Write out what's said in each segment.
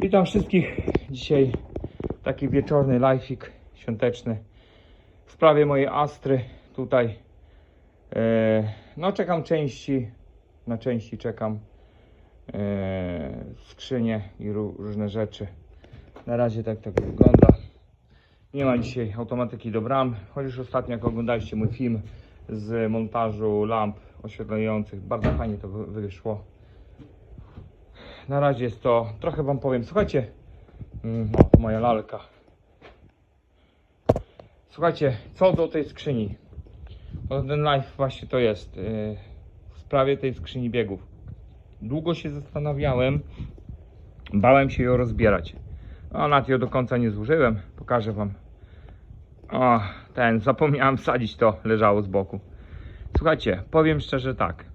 Witam wszystkich. Dzisiaj taki wieczorny live'ik świąteczny w sprawie mojej Astry. Tutaj e, no czekam części, na części czekam e, skrzynie i ró- różne rzeczy. Na razie tak tak wygląda. Nie ma dzisiaj automatyki do bram, chociaż ostatnio jak oglądaliście mój film z montażu lamp oświetlających, bardzo fajnie to wy- wyszło. Na razie jest to, trochę wam powiem, słuchajcie, mm, o, to moja lalka. Słuchajcie, co do tej skrzyni. No, ten live właśnie to jest, yy, w sprawie tej skrzyni biegów. Długo się zastanawiałem, bałem się ją rozbierać. No, nawet ją do końca nie zużyłem, pokażę wam. O, ten, zapomniałem wsadzić to, leżało z boku. Słuchajcie, powiem szczerze tak.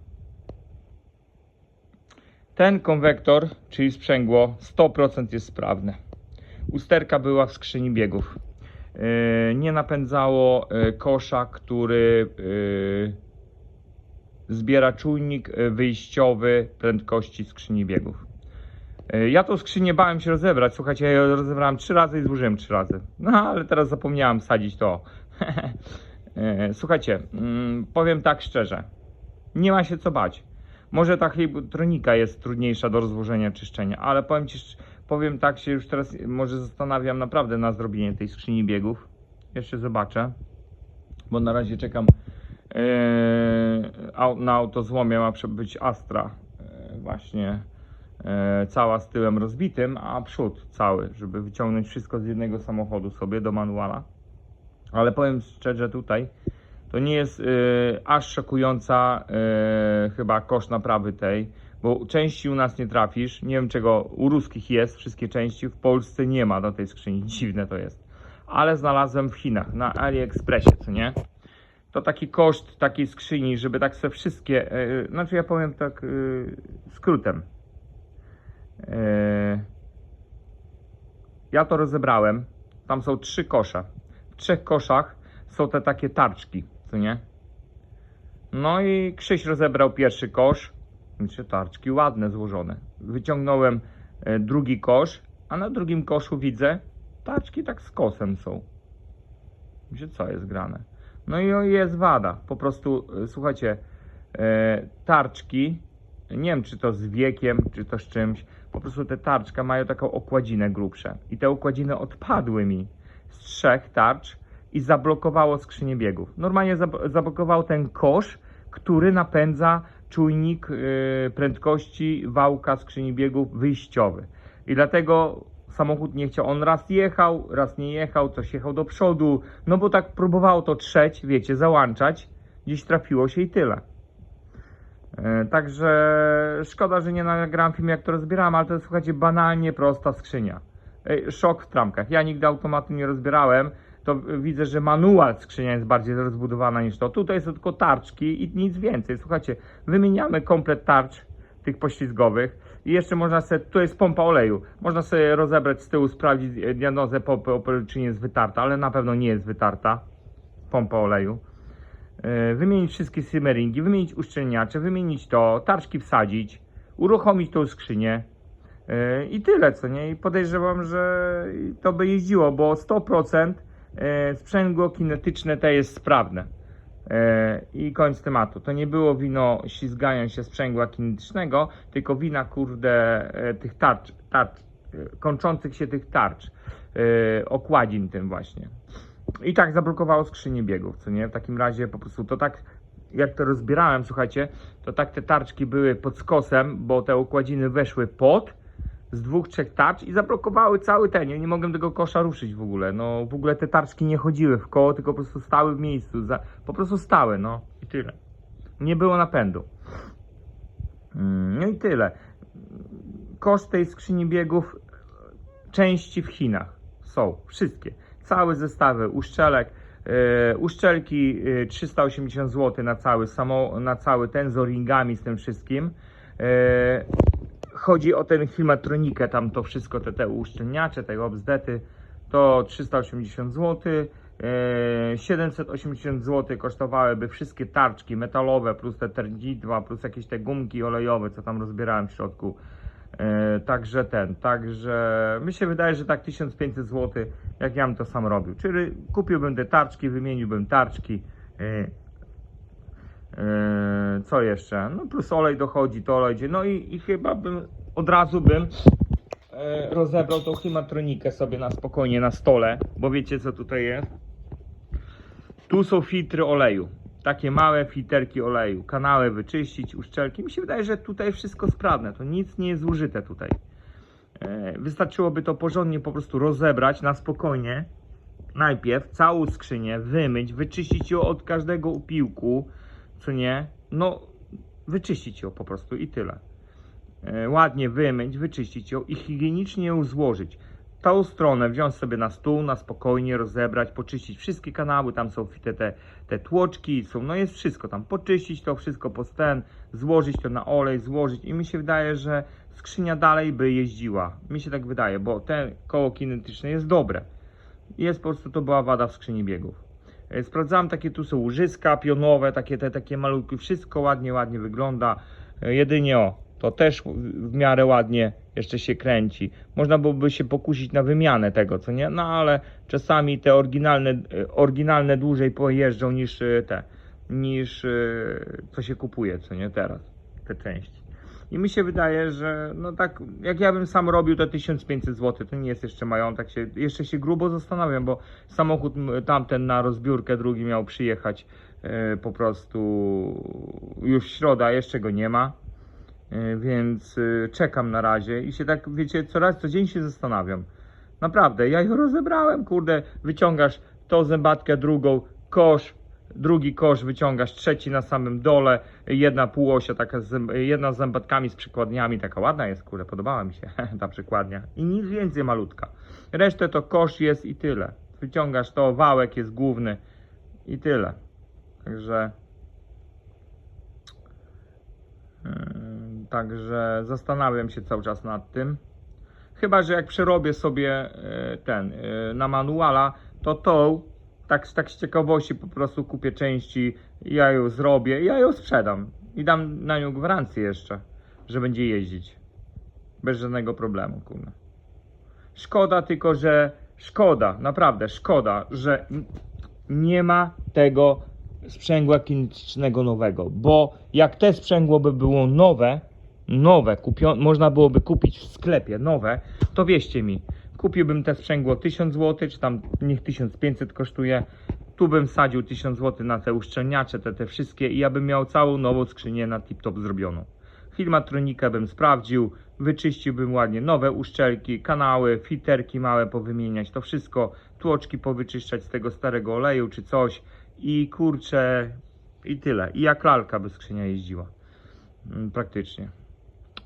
Ten konwektor, czyli sprzęgło, 100% jest sprawne. Usterka była w skrzyni biegów. Yy, nie napędzało yy, kosza, który yy, zbiera czujnik wyjściowy prędkości skrzyni biegów. Ja tą skrzynię bałem się rozebrać. Słuchajcie, ja ją rozebrałem trzy razy i złożyłem trzy razy. No ale teraz zapomniałem sadzić to. Słuchajcie, mm, powiem tak szczerze. Nie ma się co bać. Może ta chlibotronika jest trudniejsza do rozłożenia, czyszczenia, ale powiem Ci, powiem tak się już teraz może zastanawiam naprawdę na zrobienie tej skrzyni biegów. Jeszcze zobaczę, bo na razie czekam yy, na autozłomie ma być Astra yy, właśnie yy, cała z tyłem rozbitym, a przód cały, żeby wyciągnąć wszystko z jednego samochodu sobie do manuala. Ale powiem szczerze tutaj, to nie jest y, aż szokująca y, chyba koszt naprawy tej, bo części u nas nie trafisz. Nie wiem czego u ruskich jest, wszystkie części, w Polsce nie ma do tej skrzyni. Dziwne to jest. Ale znalazłem w Chinach, na AliExpressie, co nie? To taki koszt takiej skrzyni, żeby tak sobie wszystkie, y, znaczy ja powiem tak y, skrótem. Y, ja to rozebrałem. Tam są trzy kosze. W trzech koszach są te takie tarczki, co nie? No i Krzyś rozebrał pierwszy kosz. Znaczy tarczki ładne, złożone. Wyciągnąłem e, drugi kosz, a na drugim koszu widzę tarczki tak z kosem są. Gdzie co jest grane? No i jest wada. Po prostu, e, słuchajcie, e, tarczki, nie wiem czy to z wiekiem, czy to z czymś, po prostu te tarczka mają taką okładzinę grubsze. I te okładziny odpadły mi z trzech tarcz i zablokowało skrzynię biegów. Normalnie zab- zablokował ten kosz, który napędza czujnik yy, prędkości wałka skrzyni biegów wyjściowy. I dlatego samochód nie chciał. On raz jechał, raz nie jechał, coś jechał do przodu. No bo tak próbowało to trzeć, wiecie, załączać. Gdzieś trafiło się i tyle. E, Także szkoda, że nie nagrałem film jak to rozbierałem, ale to jest słuchajcie banalnie prosta skrzynia. Ej, Szok w tramkach. Ja nigdy automatu nie rozbierałem. To widzę, że manual skrzynia jest bardziej rozbudowana niż to. Tutaj są tylko tarczki i nic więcej. Słuchajcie, wymieniamy komplet tarcz tych poślizgowych. I jeszcze można sobie, tu jest pompa oleju. Można sobie rozebrać z tyłu, sprawdzić diagnozę czy nie jest wytarta, ale na pewno nie jest wytarta pompa oleju. E, wymienić wszystkie simmeringi, wymienić uszczelniacze, wymienić to, tarczki wsadzić, uruchomić tą skrzynię e, i tyle, co nie? I podejrzewam, że to by jeździło, bo 100% e, sprzęgło kinetyczne te jest sprawne. E, I koniec tematu. To nie było wino ślizgania się sprzęgła kinetycznego, tylko wina, kurde, e, tych tarcz, tarcz e, kończących się tych tarcz, e, okładzin tym właśnie. I tak zablokowało skrzynię biegów, co nie? W takim razie po prostu to tak, jak to rozbierałem, słuchajcie, to tak te tarczki były pod skosem, bo te układziny weszły pod z dwóch, trzech tarcz i zablokowały cały ten. Ja nie mogłem tego kosza ruszyć w ogóle. No w ogóle te tarczki nie chodziły w koło, tylko po prostu stały w miejscu. Za, po prostu stały, no i tyle. Nie było napędu. Mm, No i tyle. Koszt tej skrzyni biegów części w Chinach są wszystkie. Całe zestawy uszczelek. Yy, uszczelki yy, 380 zł na cały, samo, na cały ten z o-ringami, z tym wszystkim. Yy, chodzi o ten filmatronikę, tam to wszystko, te, te uszczelniacze, te obzdety, to 380 zł. Yy, 780 zł kosztowałyby wszystkie tarczki metalowe, plus te terdidła, plus jakieś te gumki olejowe, co tam rozbierałem w środku. E, także ten, także mi się wydaje, że tak 1500 zł, jak ja bym to sam robił. Czyli kupiłbym te tarczki, wymieniłbym tarczki. E, co jeszcze? No plus olej dochodzi, to olej idzie. No i, i chyba bym od razu bym e, rozebrał tą klimatronikę sobie na spokojnie na stole, bo wiecie co tutaj jest? Tu są filtry oleju. Takie małe filterki oleju. Kanały wyczyścić, uszczelki. Mi się wydaje, że tutaj wszystko sprawne. To nic nie jest zużyte tutaj. E, Wystarczyłoby to porządnie po prostu rozebrać na spokojnie. Najpierw całą skrzynię wymyć, wyczyścić ją od każdego upiłku, co nie? No, wyczyścić ją po prostu i tyle. E, Ładnie wymyć, wyczyścić ją i higienicznie ją złożyć. Tą stronę wziąć sobie na stół, na spokojnie rozebrać, poczyścić wszystkie kanały, tam są te, te, te tłoczki, są, no jest wszystko tam, poczyścić to wszystko po ten, złożyć to na olej, złożyć i mi się wydaje, że skrzynia dalej by jeździła. Mi się tak wydaje, bo te koło kinetyczne jest dobre. Jest po prostu, to była wada w skrzyni biegów. E, Sprawdzałem takie tu są łożyska pionowe, takie te takie malutkie, wszystko ładnie, ładnie wygląda. E, Jedynie o, to też w- miarę ładnie jeszcze się kręci. Można byłoby się pokusić na wymianę tego, co nie? No ale czasami te oryginalne, e, oryginalne dłużej pojeżdżą niż te, niż co się kupuje, co nie teraz, te części. I mi się wydaje, że no tak, jak ja bym sam robił te 1500 zł, to nie jest jeszcze majątek, się, jeszcze się grubo zastanawiam, bo samochód tamten na rozbiórkę drugi miał przyjechać e, po prostu już środa, jeszcze go nie ma. E, Więc e, czekam na razie i się tak, wiecie, coraz co dzień się zastanawiam. Naprawdę, ja ich rozebrałem, kurde, wyciągasz tą zębatkę, drugą, kosz, drugi kosz wyciągasz, trzeci na samym dole, jedna półosia, taka z, jedna z zębatkami, z przykładniami, taka ładna jest, kurde, podobała mi się ta przykładnia. I nic więcej malutka. Resztę to kosz jest i tyle. Wyciągasz to, wałek jest główny i tyle. Także... Ym, Także zastanawiam się cały czas nad tym. Chyba, że jak przerobię sobie e, ten e, na manuala, to tą tak, tak z ciekawości po prostu kupię części, ja ją zrobię ja ją sprzedam. I dam na nią gwarancję jeszcze, że będzie jeździć. Bez żadnego problemu, kurde. Szkoda tylko, że szkoda, naprawdę szkoda, że nie ma tego sprzęgła kinetycznego nowego, bo jak te sprzęgło by było nowe, nowe, kupio- można byłoby kupić w sklepie nowe, to wierzcie mi, kupiłbym te sprzęgło 1000 zł, czy tam niech 1500 kosztuje, tu bym wsadził 1000 zł na te uszczelniacze, te, te wszystkie i ja bym miał całą nową skrzynię na tip-top zrobioną. Filmatronikę bym sprawdził, wyczyściłbym ładnie nowe uszczelki, kanały, filterki małe powymieniać, to wszystko, tłoczki powyczyszczać z tego starego oleju czy coś i kurczę i tyle. I jak lalka by skrzynia jeździła. Mm, Praktycznie.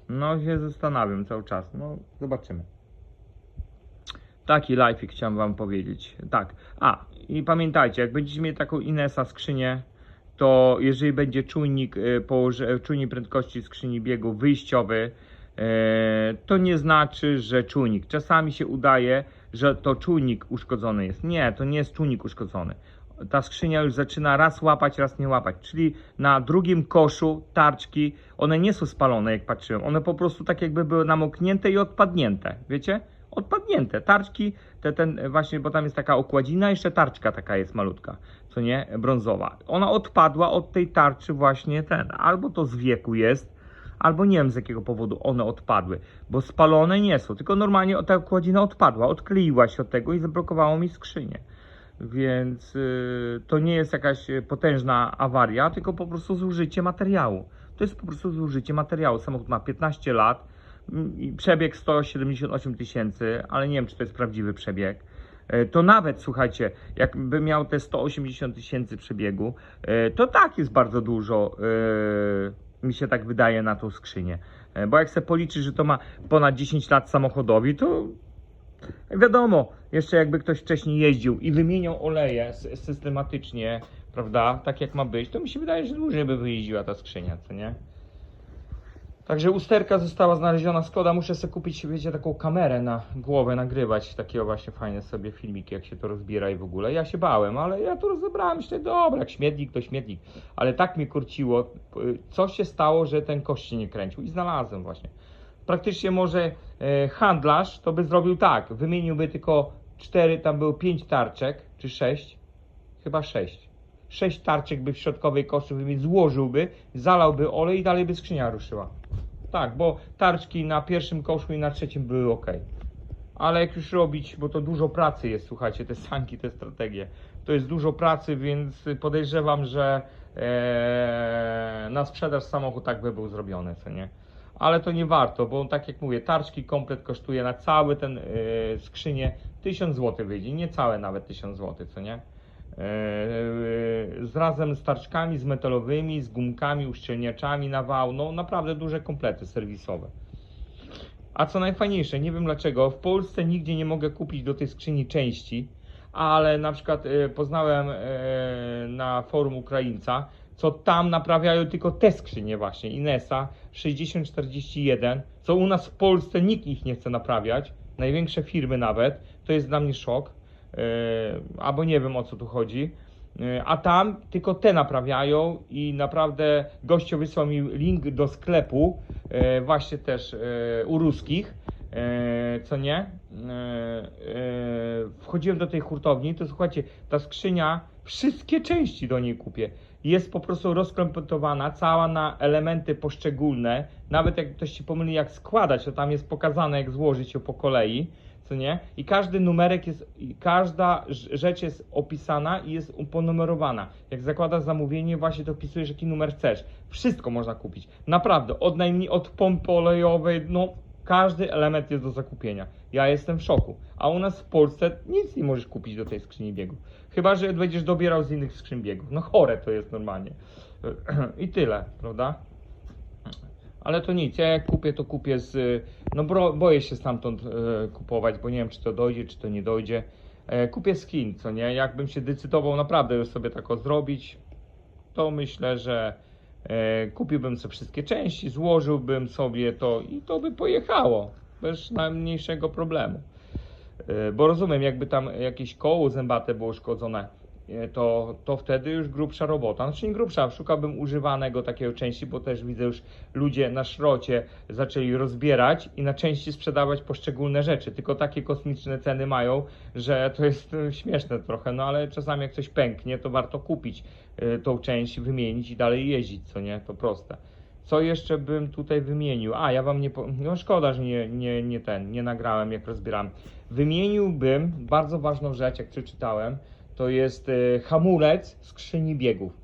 No się zastanawiam cały czas. No zobaczymy. Taki live chciałem wam powiedzieć. Tak. A, i pamiętajcie, jak będziecie mieli taką Inesa skrzynię, to jeżeli będzie czujnik, y, czujnik prędkości skrzyni biegu wyjściowy, e, to nie znaczy, że czujnik. Czasami się udaje, że to czujnik uszkodzony jest. Nie, to nie jest czujnik uszkodzony. Ta skrzynia już zaczyna raz łapać, raz nie łapać. Czyli na drugim koszu tarczki, one nie są spalone, jak patrzyłem. One po prostu tak jakby były namoknięte i odpadnięte. Wiecie? Odpadnięte. Tarczki, te, ten właśnie, bo tam jest taka okładzina, jeszcze tarczka taka jest malutka, co nie? Brązowa. Ona odpadła od tej tarczy właśnie ten. Albo to z wieku jest, albo nie wiem z jakiego powodu one odpadły, bo spalone nie są, tylko normalnie ta okładzina odpadła, odkleiła się od tego i zablokowało mi skrzynię. Więc y, to nie jest jakaś y, potężna awaria, tylko po prostu zużycie materiału. To jest po prostu zużycie materiału. Samochód ma 15 lat, przebieg 178 tysięcy, ale nie wiem, czy to jest prawdziwy przebieg. E, To nawet, słuchajcie, jakby miał te 180 tysięcy przebiegu, e, to tak jest bardzo dużo, e, mi się tak wydaje, na tą skrzynię. Bo jak se policzy, że to ma ponad 10 lat samochodowi, to wiadomo, jeszcze jakby ktoś wcześniej jeździł i wymieniał oleje systematycznie, prawda, tak jak ma być, to mi się wydaje, że dłużej by wyjeździła ta skrzynia, co nie? Także usterka została znaleziona, szkoda, muszę sobie kupić, wiecie, taką kamerę na głowę, nagrywać takiego właśnie fajne sobie filmiki, jak się to rozbiera i w ogóle. Ja się bałem, ale ja to rozebrałem, myślę, dobra, jak śmietnik, to śmietnik. Ale tak mnie kurciło, y, co się stało, że ten kość się nie kręcił i znalazłem właśnie. praktycznie może e, handlarz to by zrobił tak, wymieniłby tylko cztery, tam było pięć tarczek, czy sześć, chyba sześć. Sześć tarczek by w środkowej koszy wymienił, złożyłby, zalałby olej i dalej by skrzynia ruszyła. Tak, bo tarczki na pierwszym koszu i na trzecim były ok. Ale jak już robić, bo to dużo pracy jest, słuchajcie, te sanki, te strategie. To jest dużo pracy, więc podejrzewam, że e, na sprzedaż samochód tak by był zrobiony, co nie? Ale to nie warto, bo tak jak mówię, tarczki komplet kosztuje na cały ten e, skrzynię 1000 zł wyjdzie, nie całe nawet 1000 zł, co nie? E, z razem z tarczkami, z metalowymi, z gumkami, uszczelniaczami na wał, no naprawdę duże komplety serwisowe. A co najfajniejsze, nie wiem dlaczego, w Polsce nigdzie nie mogę kupić do tej skrzyni części, ale na przykład e, poznałem e, na forum Ukraińca, co tam naprawiają tylko te skrzynie właśnie, Inesa 6041, co u nas w Polsce nikt ich nie chce naprawiać, największe firmy nawet, to jest dla mnie szok, e, albo nie wiem o co tu chodzi. E, A tam tylko te naprawiają i naprawdę gościu wysłał mi link do sklepu, e, właśnie też e, u ruskich, e, co nie? E, e, wchodziłem do tej hurtowni, to słuchajcie, ta skrzynia, wszystkie części do niej kupię. Jest po prostu rozkompletowana, cała na elementy poszczególne. Nawet jak ktoś się pomyli, jak składać, to tam jest pokazane, jak złożyć ją po kolei co nie? I każdy numerek jest, każda rz- rzecz jest opisana i jest ponumerowana. Jak zakładasz zamówienie, właśnie to wpisujesz, jaki numer chcesz. Wszystko można kupić. Naprawdę, od najmniej, od pompy olejowej, no każdy element jest do zakupienia. Ja jestem w szoku. A u nas w Polsce nic nie możesz kupić do tej skrzyni biegów. Chyba, że będziesz dobierał z innych skrzyń biegów. No chore to jest normalnie. I tyle, prawda? Ale to nic, ja jak kupię, to kupię z. No bro, boję się stamtąd e, kupować, bo nie wiem, czy to dojdzie, czy to nie dojdzie. E, kupię Chin, co nie? Jakbym się decydował naprawdę już sobie tak o zrobić, to myślę, że e, kupiłbym sobie wszystkie części, złożyłbym sobie to i to by pojechało bez najmniejszego problemu. E, Bo rozumiem, jakby tam jakieś koło zębate było uszkodzone, e, to, to wtedy już grubsza robota. Znaczy nie grubsza, szukałbym używanego takiego części, bo też widzę już ludzie na szrocie zaczęli rozbierać i na części sprzedawać poszczególne rzeczy. Tylko takie kosmiczne ceny mają, że to jest e, śmieszne trochę, no ale czasami jak coś pęknie, to warto kupić e, tą część, wymienić i dalej jeździć, co nie? To proste. Co jeszcze bym tutaj wymienił? A, ja wam nie. Po... No szkoda, że nie, nie, nie ten, nie nagrałem, jak rozbieram. Wymieniłbym bardzo ważną rzecz, jak przeczytałem, to jest e, hamulec skrzyni biegów.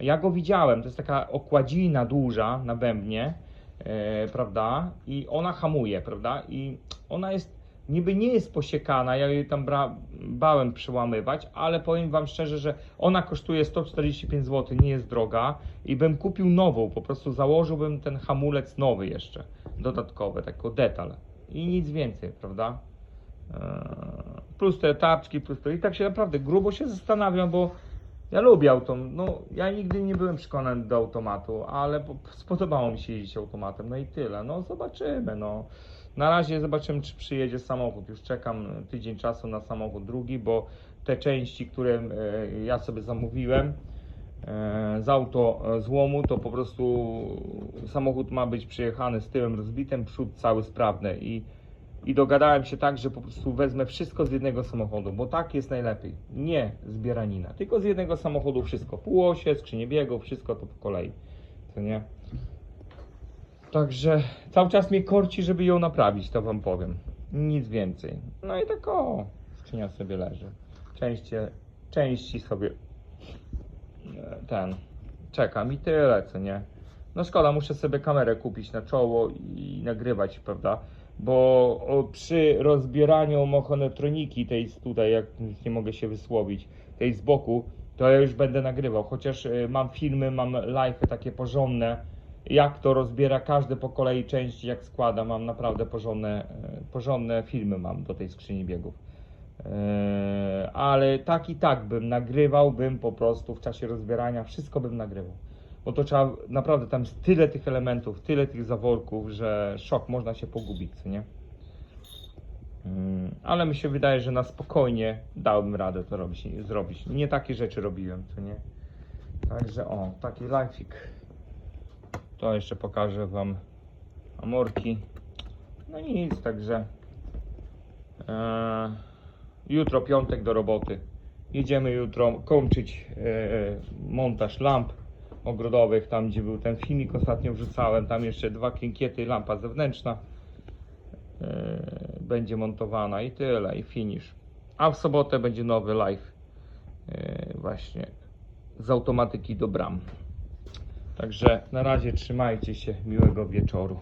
Ja go widziałem, to jest taka okładzina duża na bębnie, e, prawda? I ona hamuje, prawda? I ona jest, niby nie jest posiekana, ja jej tam bra, bałem przełamywać, ale powiem wam szczerze, że ona kosztuje 145 zł, nie jest droga i bym kupił nową, po prostu założyłbym ten hamulec nowy jeszcze, dodatkowy, jako detal i nic więcej, prawda? Eee, Plus te tarczki, plus to i tak się naprawdę grubo się zastanawiam, bo ja lubię autom. No, ja nigdy nie byłem przekonany do automatu, ale po, spodobało mi się jeździć automatem. No i tyle. No, zobaczymy. No. Na razie zobaczymy, czy przyjedzie samochód. Już czekam tydzień czasu na samochód drugi, bo te części, które e, ja sobie zamówiłem e, z auto e, złomu, to po prostu samochód ma być przyjechany z tyłem rozbitym, przód cały sprawny i i dogadałem się tak, że po prostu wezmę wszystko z jednego samochodu, bo tak jest najlepiej. Nie zbieranina, tylko z jednego samochodu wszystko. Półosie, skrzynie biegów, wszystko to po kolei. Co nie? Także cały czas mnie korci, żeby ją naprawić, to wam powiem. Nic więcej. No i tak o, skrzynia sobie leży. Części, części sobie e, ten czekam i tyle, co nie? No szkoda, muszę sobie kamerę kupić na czoło i nagrywać, prawda? Bo przy rozbieraniu mechanotroniki tej tutaj, jak nie mogę się wysłowić, tej z boku, to ja już będę nagrywał. Chociaż y, mam filmy, mam live'y takie porządne, jak to rozbiera każdy po kolei części, jak składa. Mam naprawdę porządne, y, porządne filmy mam do tej skrzyni biegów. Yy, ale tak i tak bym nagrywał, bym po prostu w czasie rozbierania wszystko bym nagrywał. Bo to trzeba naprawdę tam jest tyle tych elementów, tyle tych zaworków, że szok, można się pogubić, nie? Mm, Ale mi się wydaje, że na spokojnie dałbym radę to robić, zrobić. Nie takie rzeczy robiłem, co nie? Także o, taki lifeik. To jeszcze pokażę wam amorki. No nic, także e, jutro piątek do roboty. Jedziemy jutro kończyć e, montaż lamp ogrodowych, tam gdzie był ten filmik ostatnio wrzucałem, tam jeszcze dwa kinkiety, lampa zewnętrzna e, będzie montowana i tyle, i finish. A w sobotę będzie nowy live e, właśnie z automatyki do bram. Także na razie trzymajcie się, miłego wieczoru.